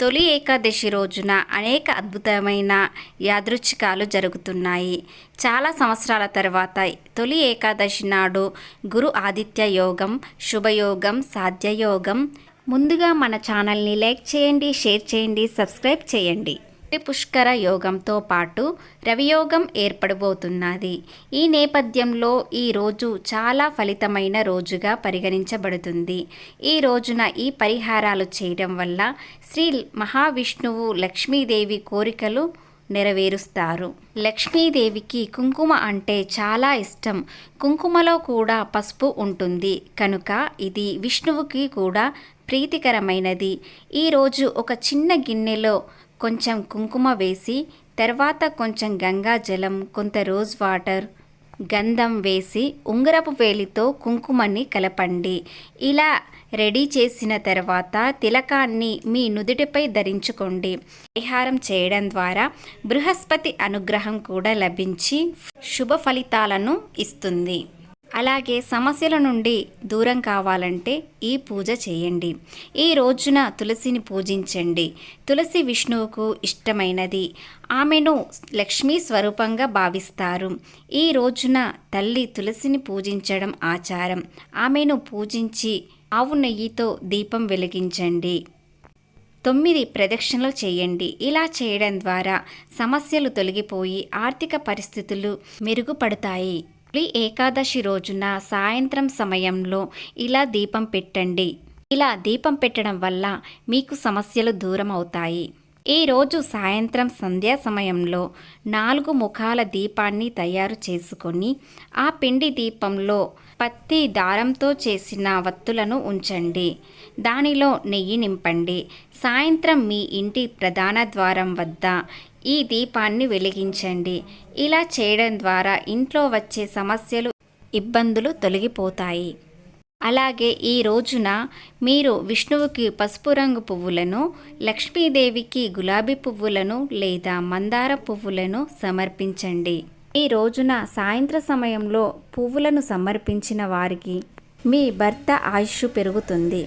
తొలి ఏకాదశి రోజున అనేక అద్భుతమైన యాదృచ్ఛికాలు జరుగుతున్నాయి. చాలా సంవత్సరాల తర్వాత తొలి ఏకాదశి నాడు గురు ఆదిత్య యోగం శుభయోగం సాధ్యయోగం. ముందుగా మన ఛానల్ని లైక్ చేయండి షేర్ చేయండి సబ్స్క్రైబ్ చేయండి. పుష్కర యోగంతో పాటు రవియోగం ఏర్పడబోతున్నది. ఈ నేపథ్యంలో ఈ రోజు చాలా ఫలితమైన రోజుగా పరిగణించబడుతుంది. ఈ రోజున ఈ పరిహారాలు చేయడం వల్ల శ్రీ మహావిష్ణువు లక్ష్మీదేవి కోరికలు నెరవేరుస్తారు. లక్ష్మీదేవికి కుంకుమ అంటే చాలా ఇష్టం. కుంకుమలో కూడా పసుపు ఉంటుంది. కనుక ఇది విష్ణువుకి కూడా ప్రీతికరమైనది. ఈరోజు ఒక చిన్న గిన్నెలో కొంచెం కుంకుమ వేసి తర్వాత కొంచెం గంగా జలం కొంత రోజ్ వాటర్ గంధం వేసి ఉంగరపు వేలితో కుంకుమని కలపండి. ఇలా రెడీ చేసిన తర్వాత తిలకాన్ని మీ నుదుటిపై ధరించుకోండి. పరిహారం చేయడం ద్వారా బృహస్పతి అనుగ్రహం కూడా లభించి శుభ ఫలితాలను ఇస్తుంది. అలాగే సమస్యల నుండి దూరం కావాలంటే ఈ పూజ చేయండి. ఈ రోజున తులసిని పూజించండి. తులసి విష్ణువుకు ఇష్టమైనది. ఆమెను లక్ష్మీ స్వరూపంగా భావిస్తారు. ఈ రోజున తల్లి తులసిని పూజించడం ఆచారం. ఆమెను పూజించి ఆవు నెయ్యితో దీపం వెలిగించండి. తొమ్మిది ప్రదక్షిణలు చేయండి. ఇలా చేయడం ద్వారా సమస్యలు తొలగిపోయి ఆర్థిక పరిస్థితులు మెరుగుపడతాయి. ఏకాదశి రోజున సాయంత్రం సమయంలో ఇలా దీపం పెట్టండి. ఇలా దీపం పెట్టడం వల్ల మీకు సమస్యలు దూరం అవుతాయి. ఈరోజు సాయంత్రం సంధ్యా సమయంలో నాలుగు ముఖాల దీపాన్ని తయారు చేసుకొని ఆ పిండి దీపంలో పత్తి దారంతో చేసిన వత్తులను ఉంచండి. దానిలో నెయ్యి నింపండి. సాయంత్రం మీ ఇంటి ప్రధాన ద్వారం వద్ద ఈ దీపాన్ని వెలిగించండి. ఇలా చేయడం ద్వారా ఇంట్లో వచ్చే సమస్యలు ఇబ్బందులు తొలగిపోతాయి. అలాగే ఈ రోజున మీరు విష్ణువుకి పసుపు రంగు పువ్వులను లక్ష్మీదేవికి గులాబీ పువ్వులను లేదా మందార పువ్వులను సమర్పించండి. ఈ రోజున సాయంత్ర సమయంలో పువ్వులను సమర్పించిన వారికి మీ భర్త ఆయుష్ పెరుగుతుంది.